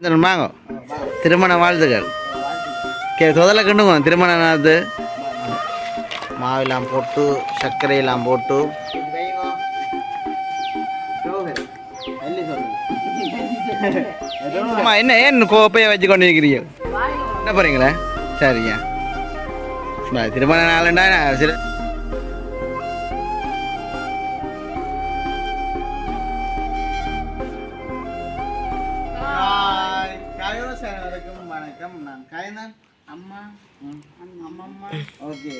இந்த வாங்க திருமண வாழ்த்துக்கள் கே தொதலை கண்டுங்க திருமண நாத்து மாவெல்லாம் போட்டு சர்க்கரையெல்லாம் போட்டு. அம்மா என்ன ஏன் கோப்பையை வச்சு கொண்டு இருக்கிறீங்க என்ன போறீங்களே? சரிங்க. திருமண நாளுண்டா நான் சில வணக்கம். நான் காயந்தான் அம்மா. அம்மம்மா. ஓகே.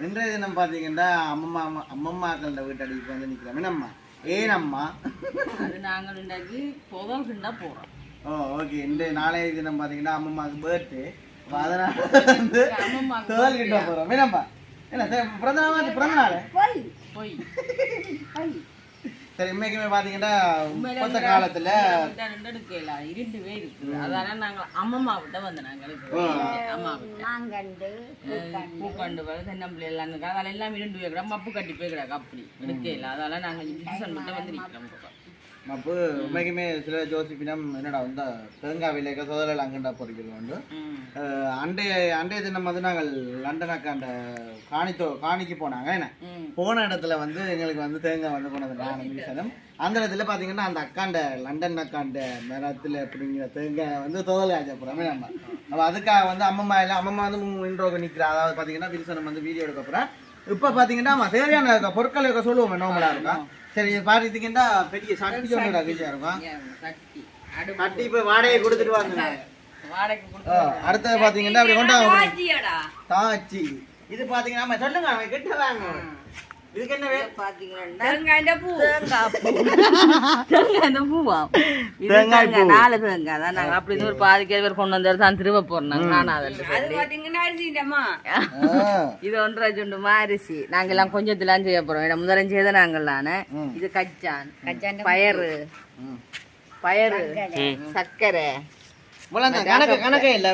இன்றைய தினம் பார்த்தீங்கன்னா அம்மம்மா அம்மம்மாக்கள வீட்டடிக்கு வந்து நிற்கிறோம் என்னம்மா? ஏன் அம்மா? அது நாங்கள் இன்றைக்கு புதல் கிண்டா போகிறோம் ஓ ஓகே. இன்றைய நாளைய தினம் பார்த்தீங்கன்னா அம்மம்மாவுக்கு பர்த்டே அதனால வந்து அம்மம்மாவுக்கு தோல் கிட்ட போகிறோம் என்னம்மா? என்ன பிறந்த நாள் பிறந்த நாள்? போய். சரி இன்னைக்குமே பார்த்தீங்கன்னா இப்பத்த காலத்தில் இரண்டு பேர் இருக்குது. அதனால நாங்கள் அம்மம்மா விட்ட வந்து நாங்களுக்கு அம்மா விட்ட. பூக்கண்டு. தென்னம்பிள்ளை எல்லாம் இருக்கு. அதனால எல்லாம் இரண்டு பேர் கிடக்கு. மப்பு கட்டி போய் கிடக்கு அப்படி. எடுக்கல அதனால நாங்கள் டிசிஷன் விட்டு வந்து நிற்கிறோம் அப்போ உண்மைக்குமே சில ஜோசிப்பினம் என்னடா வந்து தேங்காய் விலைக்க சோதரில் அங்கண்டா பொறிக்கிறது உண்டு அண்டைய அண்டைய தினம் வந்து நாங்கள் லண்டனுக்கு அந்த காணித்தோ காணிக்கு போனாங்க என்ன போன இடத்துல வந்து எங்களுக்கு வந்து தேங்காய் வந்து போனது நான் அந்த இடத்துல பார்த்தீங்கன்னா அந்த அக்காண்ட லண்டன் அக்காண்ட மரத்தில் அப்படிங்கிற தேங்காய் வந்து தோதல் காய்ச்சப்புறமே நம்ம அப்போ அதுக்காக வந்து அம்மம்மா இல்லை அம்மம்மா வந்து இன்ட்ரோக்கு நிற்கிறா அதாவது பார்த்தீங்கன்னா வில்சனம் வந்து வீடியோ எடுக்க போகிறேன் இப்போ பார்த்தீங்கன்னா தேவையான பொருட்கள் இருக்க சொல்லுவோம் நோமலாக இருக்கும் சரி பார்த்தீங்கன்னா பெரிய சட்டி ஒன்று வீட்டில் இருக்கும் சட்டி. இப்போ வாடகை கொடுத்துட்டு வாங்க. அடுத்தது பார்த்தீங்கன்னா அப்படி கொண்டாங்க தாச்சி இது பார்த்தீங்கன்னா ஆமா, சொல்லுங்க அவன் கிட்ட வாங்க. நாலு தேங்காய் தான் நாங்க அப்படி ஒரு பாதி கேள்வி கொண்டு வந்து தான் திரும்ப போறோம் அதில். இது ஒன்றரை சுண்டு அரிசி நாங்க எல்லாம் கொஞ்சத்துல செய்ய போறோம் ஏன்னா முதலம் செய்த நாங்கள் நானே ம். இது கச்சான் பயறு ம். பயறு சர்க்கரை கணக்கு கணக்கே இல்லை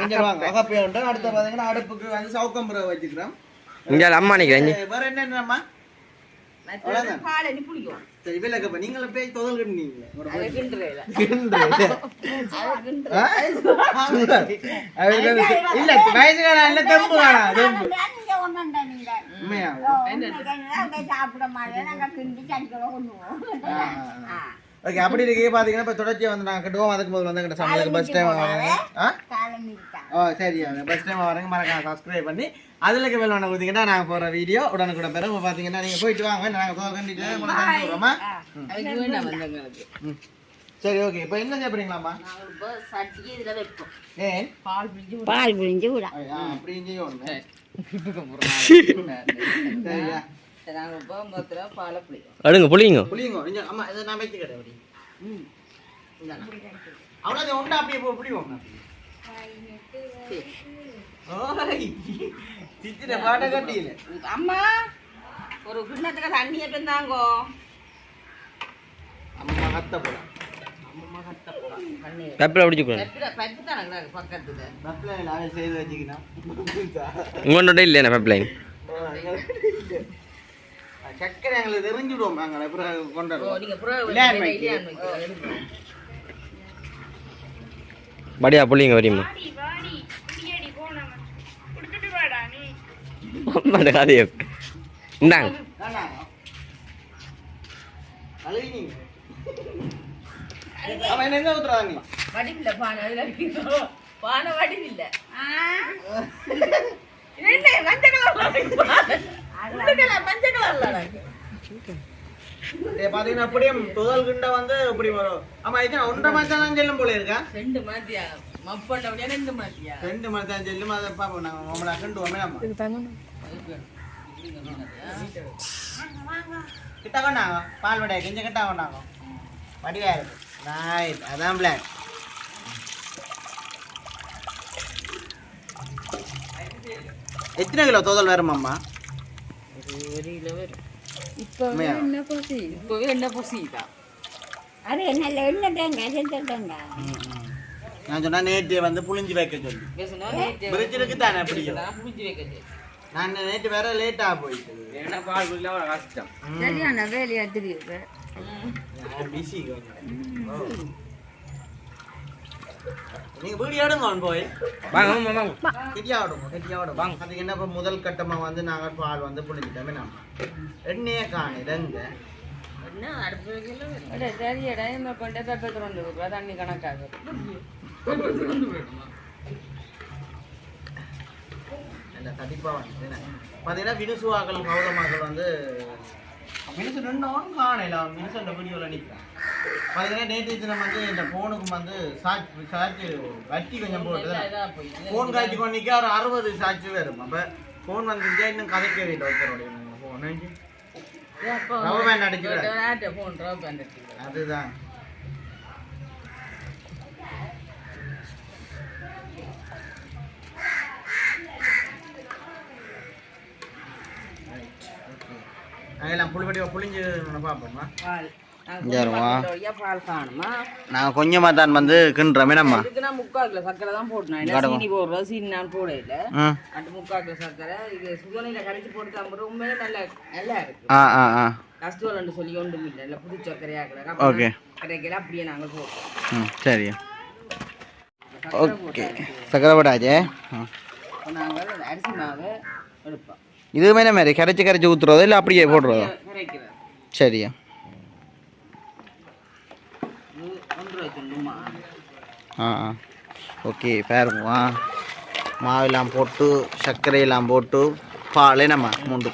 அடுத்து பார்த்தீங்கன்னா அடுப்புக்கு வந்து சவுக்கம்புரை வச்சுக்கிறோம் இங்கே அம்மா வேற என்னென்னம்மா ஓகே அப்படி இருக்கே பாத்தீங்கன்னா இப்ப தொடர்ச்சியா வந்து நாங்க கட்டுவோம். அதுக்கு முதல்ல வந்து எங்க சமையலுக்கு பஸ் டைம் வராங்க ஆ ஓ சரி பஸ் டைம் வரங்க மறக்காம சப்ஸ்கிரைப் பண்ணி அதுல இருக்க வேலை ஒன்று கொடுத்தீங்கன்னா நாங்கள் போகிற வீடியோ உடனுக்குடன் பிறகு பார்த்தீங்கன்னா நீங்கள் போயிட்டு வாங்க. நாங்கள் போக ம். சரி ஓகே இப்போ என்ன வைப்போம். ஏன்? பால் பிடிச்சி பால் பிழிஞ்சு விட செய்ய ஒன்று சரி. சரியா அடுங்க புளிங்க புளியுங்க. இங்க அம்மா இதை நான் வைத்துக்கிறேன் அப்படி. ம். அவ்வளோ உண்டா அப்படியே போ பிடிவோம் ஓய் சித்திர பாட்ட கட்டியில. அம்மா ஒரு கிண்ணத்துக்கு தண்ணியை பெந்தாங்கோ அம்மா கத்த செய்து வச்சுக்கினா. உங்கள்கிட்ட இல்லைண்ணா பெப்லைன் சக்கரை எங்களுக்கு தெரிஞ்சுடுவோம் நாங்கள் அப்புறம் ஓ கொண்டாடுவோம். நீங்க புறா இல்லையான் கலர்ல இருக்கு. பாத்தீங்கன்னா அப்படியே துதல் கிண்ட வந்து இப்படி வரும் ஆமா இது ஒன்றரை மாசம் தான் செல்லும் போல இருக்கா ரெண்டு மாத்தியா மப்பண்ட அப்படியே ரெண்டு மாத்தியா ரெண்டு மாசம் தான் செல்லும் அதை பார்ப்போம் நாங்கள் நம்மளை கண்டுவோமே நம்ம கிட்ட கொண்டாங்க பால் வடையை கொஞ்சம் கிட்ட கொண்டாங்க வடிவா இருக்கு ரைட் அதான் பிளாக் எத்தனை கிலோ தோதல் வருமாம்மா? ஒரு கிலோ வரும் உண்மையா? இப்பவே என்ன புசிதான் அது நல்ல எண்ணெய் தேங்காய்? செஞ்ச தேங்காய். நான் சொன்னா நேற்று வந்து புளிஞ்சு வைக்க சொல்லி. பிரிட்ஜிருக்கு தானே நான் புளிஞ்சு வைக்கிறது நான் நேற்று வேற லேட்டாக போயிட்டு. சரியான வேலையா தெரியுது. பிஸி கொஞ்சம். நீங்க வீடியோ எடுங்க போய். வாங்க ஆமாம் வாங்க. கெட்டியாவிடுங்க கெட்டியாவிடும் வாங்க. பார்த்தீங்கன்னா இப்போ முதல் கட்டமாக வந்து நாங்கள் பால் வந்து புளிஞ்சிட்டோமே நம்ம. எண்ணெயை காணிடுங்க என்ன சரியடா இந்த கொண்டே தண்ணி கணக்காக. நல்ல தடிப்பாக வந்து பார்த்தீங்கன்னா வினுசுவாக்கள் கௌதமாக்கள் வந்து மினிசு ரெண்டும் காணையில் அவன் மினிசு அந்த வீடியோவில் நிற்கிறான் பார்த்தீங்கன்னா நேற்று தினம் வந்து இந்த ஃபோனுக்கு வந்து சாட்சி சாட்சி வட்டி கொஞ்சம் போட்டு ஃபோன் காய்ச்சி கொண்டிக்க ஒரு அறுபது சாட்சி வரும். அப்போ ஃபோன் வந்துருந்தா இன்னும் கதைக்க வீட்டில் வைக்கிறோடைய ஃபோன் ரவர் பேண்ட் அடிச்சுக்கிறேன் அதுதான். அதெல்லாம் புளிப்படி புளிஞ்சு பார்ப்போமா பால். யாரும்மா? பால் காணுமா? நாங்கள் கொஞ்சமாக தான் வந்து கிண்டுறோமே நம்ம இதுக்கு நான் முக்கால் கிலோ சக்கரை தான் போட்டேன் சீனி போடுறோம் சீனி நான் போட இல்லை ம் அட்டு முக்கால் கிலோ சக்கரை இது சுகனில கரைச்சி போட்டு சாப்பிட்றது உண்மையிலே நல்லா நல்லா இருக்கு. ஆ ஆ ஆ. கஷ்டம் சொல்லி ஒன்றும் இல்லை. இல்லை புது சக்கரையாக கிடக்கு ஓகே. அப்படியே நாங்கள் போட்டோம். ம் சரி. ஓகே. சக்கரை போட்டாச்சே? நாங்கள் அரிசி மாவு எடுப்போம். இதுவுமே மாதிரி கரைச்சி கரைச்சி ஊற்றுறதோ இல்லை அப்படியே போடுறதோ? சரியா. ஆ ஆ. ஓகே பாருங்க. மாவெல்லாம் போட்டு சர்க்கரையெல்லாம் போட்டு பால் நம்ம மூண்டு.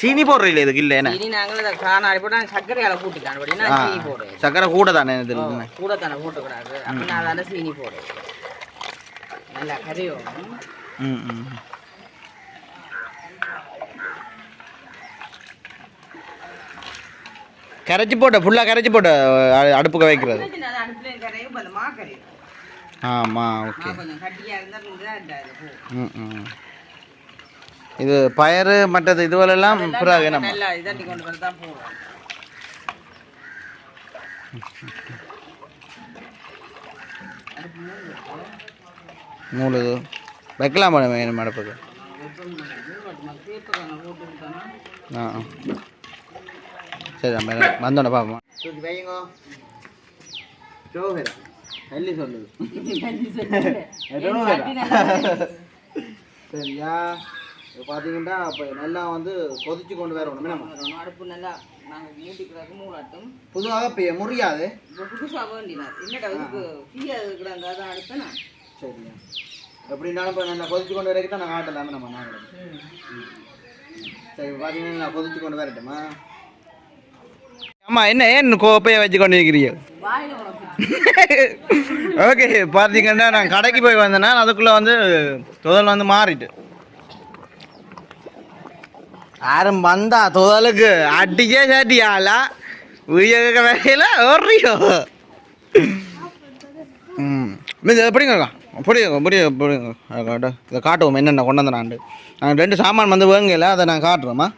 சீனி போடுறீங்களே இதுக்கு இல்லை என்ன? சர்க்கரை கூட தானே இதில். கூட தானே போட்டுக்கூடாது சீனி நல்லா கரையும் ம் ம். கரைச்சி போட்ட ஃபுல்லாக கரைச்சி போட்ட அடுப்புக்கு வைக்கிறது. ஆமாம் ஓகே மா ம். இது பயறு மற்றது இதுவெல்லாம் பிறகு நம்ம. நூல் இது வைக்கலாம் மேடம் வேணும் அடுப்புக்கு ஆ. சரி மேடம் வந்தோடனே பார்ப்போம். தூக்கி வைங்க ஜோஹரா எல்லி சொல்லுது. சரியா? இப்போ பார்த்தீங்கன்னா இப்போ நல்லா வந்து கொதிச்சு கொண்டு வரணும் நம்ம. அடுப்பு நல்லா நாங்கள் மூட்டிக்கிறதுக்கு மூடாட்டும் புதுவாக இப்போ முறியாது. இப்போ புதுசாக வேண்டினார் என்னடா இதுக்கு தீயா இருக்கிறாங்க அதான் அடுப்பேனா சரியா எப்படின்னாலும் இப்போ நல்லா கொதிச்சு கொண்டு வரைக்கும் தான் நான் காட்டலாமே நம்ம நாங்கள் சரி பார்த்தீங்கன்னா நான் கொதிச்சு கொண்டு வரட்டுமா? ஆமாம் என்ன ஏன் கோப்பையை வச்சு கொண்டு இருக்கிறீங்க ஓகே பார்த்தீங்கன்னா நான் கடைக்கு போய் வந்தேன்னா அதுக்குள்ளே வந்து துதல் வந்து மாறிட்டு. யாரும் வந்தா துதலுக்கு அடிச்சே சாட்டியாலா உயர்க வேலையில் ஓடுறியோ? ம். இது எப்படிங்க புரியுங்க புரியுங்க புரியுங்க இதை காட்டுவோம் என்னென்ன கொண்டு வந்தேன் நான். நாங்கள் ரெண்டு சாமான் வந்து வேங்கல அதை நான் காட்டுறோமா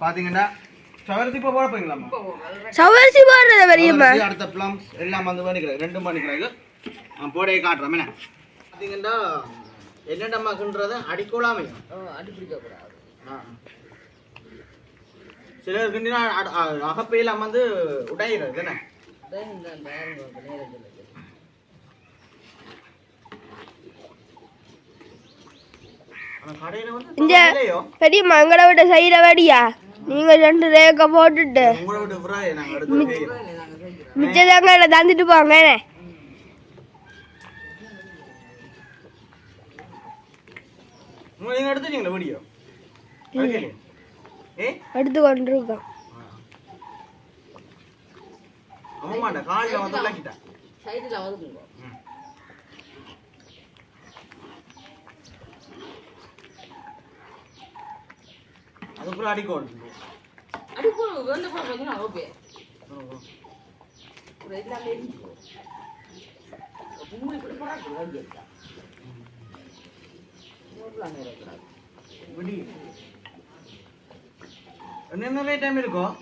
பார்த்தீங்கன்னா சவரத்தி இப்போ போட போய்ங்களாம்மா சவரிசி போடுறத பெரியம்மா அடுத்த பிளம்ஸ் எல்லாம் வந்து பண்ணிக்கிறாங்க ரெண்டும் பண்ணிக்கிறாங்க நான் போடையை காட்டுறேன் என்ன? பார்த்தீங்கன்னா என்னென்னமாக்குன்றது அடிக்கோலாமை அடிப்பிடிக்கக்கூடாது சிலருக்கு அகப்பையெல்லாம் வந்து உடையிறது என்ன? இந்த பெரியம்மா எங்களை விட செய்யற வடியா? நீங்க ரெண்டு ரேக்க போட்டுட்டு. மிச்சதாங்க தந்துட்டு போங்க. என்ன? வீடியோ ஏ எடுத்து கொண்டிருக்கோம். ஆமாண்டா காலில் வந்து சைடில் ஒதுக்குங்க அதுக்குள்ள அடிக்கோல் அடிப்போ வந்து போட பார்த்தீங்கன்னா ஓகே ஒரு எல்லாமே பூமி இப்படி போடாது வாங்கி இருக்கா இருக்கிறாங்க விடி. என்ன டைம் இருக்கும்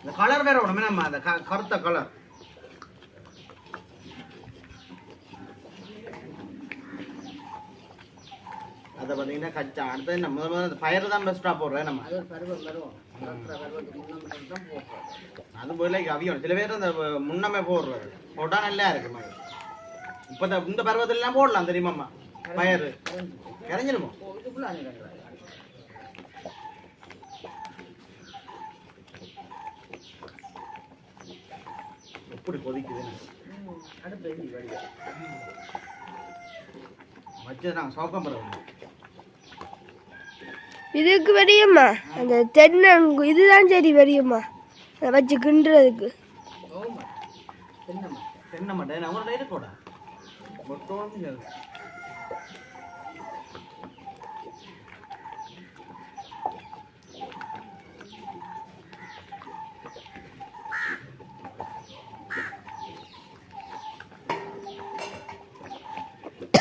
இந்த கலர் வேற ஒண்ணுமே நம்ம அந்த கருத்த கலர் அதை பார்த்தீங்கன்னா கச்சா அடுத்தது நம்ம முதல்ல முதல்ல அந்த பயிர் தான் பெஸ்ட்டாக போடுறேன் நம்ம. அது பருவம் வரும் அது போல அவியம் சில பேர் அந்த முன்னமே போடுறது. போட்டால் நல்லா இருக்கு மாதிரி. இப்போ இந்த இந்த போடலாம் தெரியுமாம்மா பயிர் கரைஞ்சிருமோ? எப்படி கொதிக்குது? அடுப்பு எழுதி வடிவா வச்சு நாங்கள் சோக்கம் பருவம் இதுக்கு வெடியுமா அந்த தென்னை இதுதான் சரி வெடியுமா அதை வச்சு கிண்டுறதுக்கு. ஓமா தென்னை மாட்டேன் அவங்களோட இருக்கோடா மொத்தம் சரி.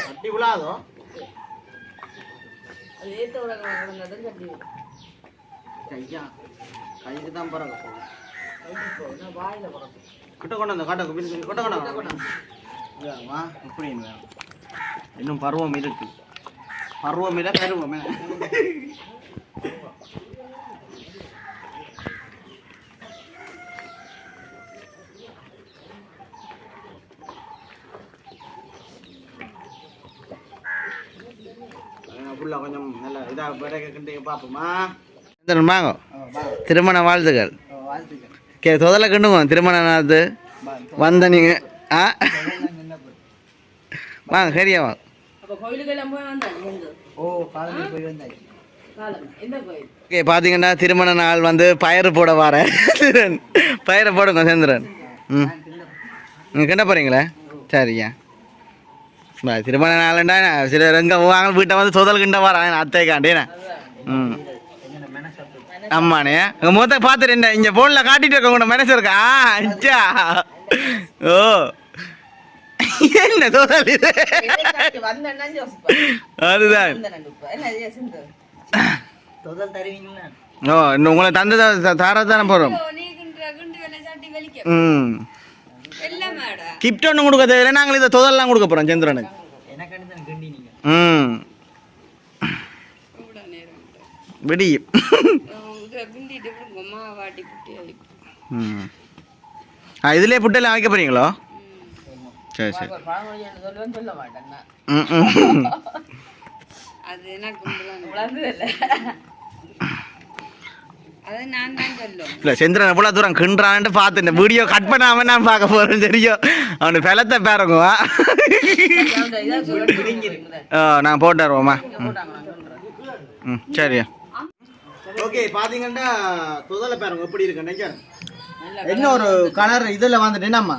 அட்டி விழாதோ அது ஏத்த விட கிடந்ததும் கட்டி கையா? கைக்கு தான் பரவாயில்ல கைக்கு போகணும் வாயில பிறக்கும். கிட்ட கொண்டு வந்து காட்ட பின் கொட்ட கொண்டாங்க வா. இப்படி வேணும் இன்னும் பருவம் இருக்கு. பருவம் இல்லை பருவம் ஃபுல்லாக கொஞ்சம் நல்ல இதாக பிறகு பார்ப்போமா? வாங்க. திருமண வாழ்த்துக்கள். வாழ்த்துக்கள். கே தொதலை கண்டுங்க திருமண நாத்து வந்த நீங்க ஆ? வாங்க சரியா வாங்க. ஓகே பார்த்தீங்கன்னா திருமண நாள் வந்து பயிர் போட வர பயிரை போடுங்க சேந்திரன். ம். நீங்கள் கிண்ட போகிறீங்களே சரியா பா, திருமண நாளுண்டா சிலர் எங்கே வாங்க வீட்டை வந்து தொதல் கிண்ட வராங்க அத்தைக்காண்டேண்ணே ம். ஆமாண்ணே. உங்க முகத்தை பார்த்துட்டு என்ன இங்கே ஃபோனில் காட்டிட்டு இருக்க உங்களோட மனசு இருக்கா? அச்சா. ஓ. என்ன தொதல் இது? அதுதான். ஓ இன்னும் உங்களை தந்து தாரதானே போகிறோம் ம். கிஃப்ட் ஒன்றும் கொடுக்க தேவையில்லை. நாங்கள் இதை தொதல்லாம் கொடுக்க போகிறோம் சந்திரனுக்கு. ம். விடியும் ம். ஆ இதுலேயே புட்டெல்லாம் வைக்க போகிறீங்களோ சரி சரி. அது வளர்ந்தது இல்லை அது செந்திரன் எவ்வளோ தூரம் கிண்டுறான்ட்டு பார்த்து இந்த வீடியோ கட் பண்ணாமல் நான் பார்க்க போகிறேன் தெரியும். அவனுக்கு பலத்தை பேரங்குவா. நான் போட்டு வருவோம்மா ம் சரியா. ஓகே பார்த்தீங்கன்னா துதலை பேருங்க எப்படி இருக்கு நினைக்கிறேன். இன்னொரு கலர் இதில் வந்துட்டு என்னம்மா?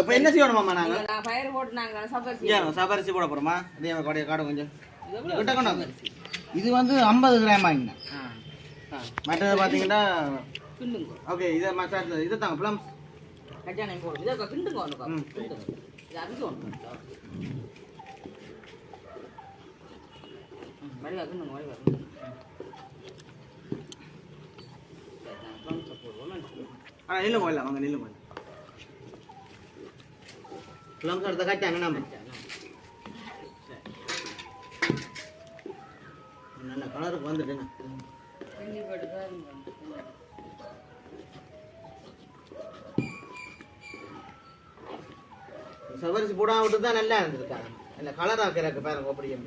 இப்போ என்ன செய்யணுமாம்மா நாங்கள் சபரிசி போட போகிறோமா இதே கொடைய காடு கொஞ்சம். இது வந்து ஐம்பது கிராம் வாங்கினேன். மற்றது பார்த்தீங்கன்னா ஓகே இதை மற்ற இதை தாங்க ப்ளம்ஸ் கல்யாணம் போடும் இதை கிண்டுங்க ஒன்று இது அரிசி ஒன்று. வடிவா கிண்டுங்க வடிவா ஆ நில்லு போயிடலாம் வாங்க நில்லு போயிடலாம் ப்ளம்ஸ் எடுத்த காட்டாங்க நம்ம? நல்ல கலருக்கு வந்துட்டுங்க சவரிசி போடாம விட்டு தான் நல்லா இருந்திருக்காங்க. நல்ல கலர் ஆக்கிறக்கு பாருங்க அப்படியே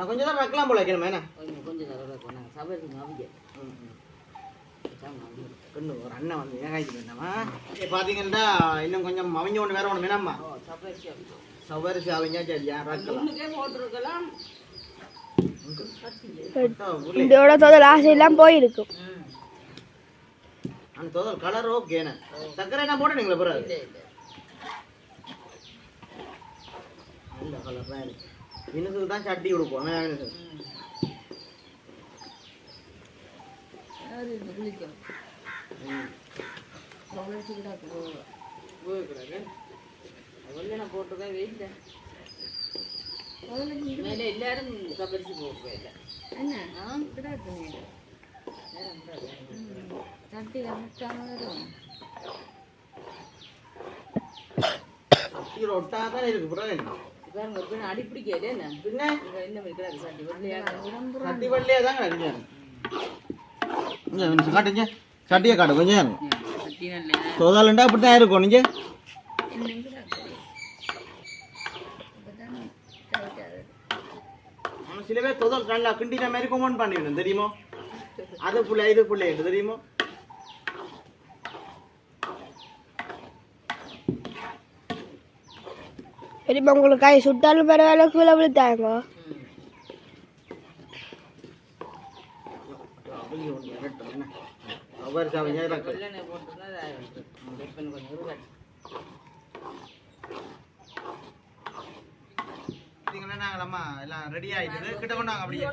கொஞ்சம் தான் வைக்கலாம் போல வைக்கணுமா என்ன? கொஞ்சம் கொஞ்சம் தடவை கொண்டாங்க சபரிசி நவிங்க இன்னும் ஒரு அண்ணன் வந்து ஏகாய்ச்சி பண்ணாமா பார்த்தீங்கன்னா இன்னும் கொஞ்சம் அவங்க ஒன்று வேற ஒன்று வேணாமா சவரிசி அவங்க சரியா? போட்டிருக்கலாம். இதோட தொதல் ஆசையெல்லாம் போயிருக்கும் அந்த தோதல் கலர் ஓகேண்ணே சர்க்கரை என்ன போட்டீங்களா பிறகு? இல்லை இல்லை. நல்ல கலர் தான் இருக்கு. வினுசுக்கு தான் சட்டி கொடுப்போம் வினுசு. யார் இந்த மேலே எல்லாரும் சபரிசி போட்டு இல்லை என்ன ஆ கிடாது சட்டி கரெக்டாக வரும் சட்டி ஒட்டா தான் காட்டுங்க சட்டியை காட்டு கொஞ்சம் தொதல்ண்டா அப்படி தான் இருக்கும் நீங்க சில பேர் தொதல் நல்லா கிண்டின மாதிரி கொமெண்ட் பண்ணிவிடும் தெரியுமோ? அது புள்ள இது புள்ள தெரியுமோ? பெரியம்மா உங்களுக்கு கை சுட்டாலும் பரவாயில்ல கீழே விழுத்தாங்க அவர் சாவிங்க அம்மா எல்லாம் ரெடி ஆயிடுது. கிட்ட கொண்டாங்க அப்படியே.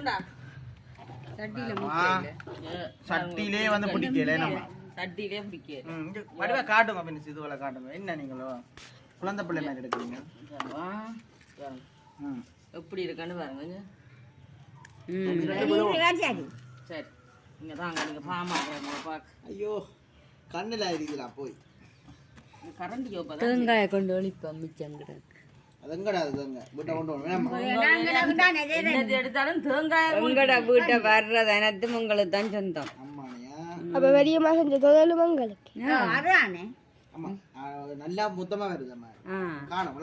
சட்டியிலே வந்து பிடிக்கல நம்ம சட்டியிலே பிடிக்க வடிவா காட்டுங்க அப்படின்னு இதுவரை காட்டுங்க. என்ன நீங்களும் குழந்தை பிள்ளை மாதிரி எடுக்கிறீங்க. எப்படி இருக்குன்னு பாருங்க. சரி சரி. இங்க தாங்க நீங்க பாமா பார்க்க ஐயோ கண்ணில் இருக்குதா போய். கரண்ட் தேங்காயை கொண்டு ஒழிப்போம் மிச்சம் கிடக்கு. வீட்டை வர்றது? அனைத்தும் உங்களுக்கு தான் சொந்தம். அப்ப செஞ்ச தொழிலும் உங்களுக்கு. நல்லா மொத்தமா வருது காணும்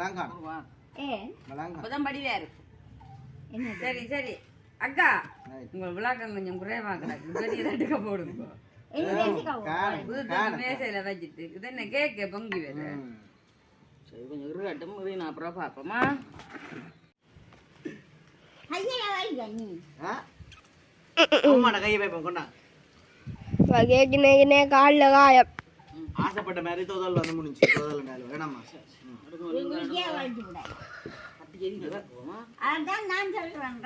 படிவா இருக்கு. சரி சரி. அக்கா உங்க விளக்கம் கொஞ்சம் குறைவா கிடக்கு. பெரிய தட்டுக்க போடுங்க. மேசையில வச்சுட்டு இது என்ன கேக்க பொங்கி வேறு. சரி கொஞ்சம் இருக்கட்டும் இரு, நான் அப்புறம் பார்ப்போமா? அம்மாட கையை வைப்போம் கொண்டா கேக்கினே காலில் காயம் ஆசைப்பட்ட மாதிரி தோதல் வந்து முடிஞ்சு தோதல் மேல வேணாமா அதான் நான் சொல்றேன்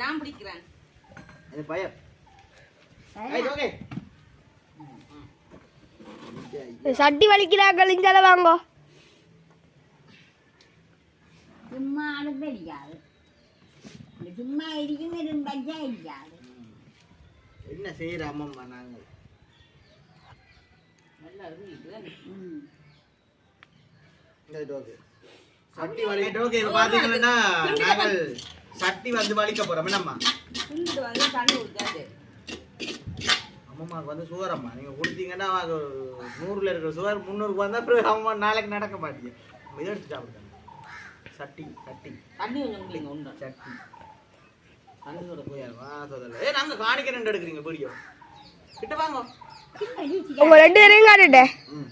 நான் பிடிக்கிறேன் அது பயம் ஐய் ஓகே சட்டி வலிக்கிறாக்கள் இங்கே வாங்கோ சும்மா சும்மா இடிக்கும் இரும்பச்சா இடிக்காது என்ன செய்யற அம்மம்மா நாங்கள்? சட்டி வலிக்கிட்டு ஓகே இது பாத்தீங்கன்னா நாங்கள் சட்டி வந்து வலிக்க போறோம். என்னம்மா? தண்ணி ஊற்றாது அம்மம்மாவுக்கு வந்து சுகர் அம்மா. நீங்க கொடுத்தீங்கன்னா அது நூறுல இருக்கிற சுகர் முந்நூறுக்கு வந்தா அப்புறம் அம்மா நாளைக்கு நடக்க மாட்டீங்க. இதை எடுத்து சாப்பிடுங்க. சட்டி சட்டி. தண்ணி கொஞ்சம் குடிங்க உண்டு. சட்டி. தண்ணியோட போயாரு வா சொல்லல ஏ நாங்க காணிக்க ரெண்டு எடுக்கிறீங்க பொடியோ கிட்ட வாங்க. உங்க ரெண்டு பேரையும் காட்டுட்டேன் ம்.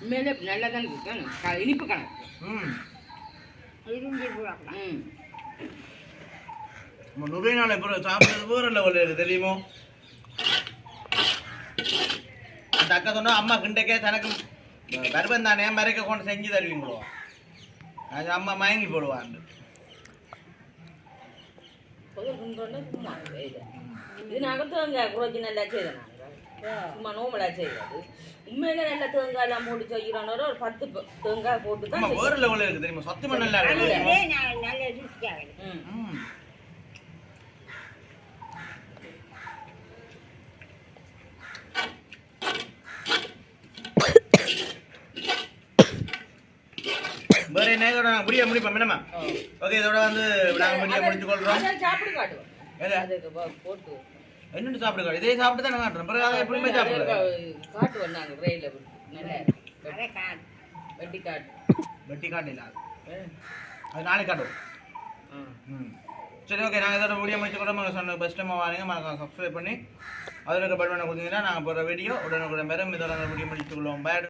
உண்மையிலே நல்லா தான் இருக்கு க- இனிப்பு கணக்கு. ம். ம். நம்ம நாளை இப்போ சாப்பிட்டது வேற லெவலில் இருக்கு தெரியுமோ? அந்த அக்கா சொன்னா அம்மா கிண்டக்கே தனக்கு பருவம் தானே மறைக்க கொண்டு செஞ்சு தருவீங்களோ? அது அம்மா மயங்கி செய்யுது. இது நாங்கள் தேங்காய் குறைச்சி நல்லா செய்தோம் நாங்கள் சும்மா நோம்பலா செய்யாது உண்மையிலே நல்லா தேங்காய் எல்லாம் போட்டு செய்கிறோம் ஒரு பத்து தேங்காய் போட்டு தான் வேற லெவலில் இருக்கு தெரியுமா சத்தியமா நல்லா இருக்கு அதே தெரியுமா? நல்ல- நல்ல ருசியாக இருக்கு. ம் ம். வேற என்ன இதோட நாங்க முடிய முடிப்போம் என்னம்மா? ஓகே இதோட வந்து நாங்க முடிய முடிச்சு போட்டு. என்னென்னு சாப்பிடுங்க இதே சாப்பிட்டு தான் காட்டுறோம். பிறகு அதை எப்படியுமே சாப்பிடுறோம் காட்டுவோம் நாங்கள் ரயில நல்லா அதை காட்டு. வெட்டி காட்டு. வெட்டி காட்டில அது நாளைக்கு காட்டுவோம். ம். சரி ஓகே நாங்கள் இதோட வீடியோ முடிச்சு கூட நாங்கள் சொன்ன பெஸ்ட் டைம் வாங்க மறக்காம சப்ஸ்கிரைப் பண்ணி அதில் இருக்க பட்டன் கொடுத்தீங்கன்னா நாங்கள் போடுற வீடியோ உடனுக்குடன் பெறும். இதோட வீடியோ முடிச்சுக்கொள்வோம். பேட்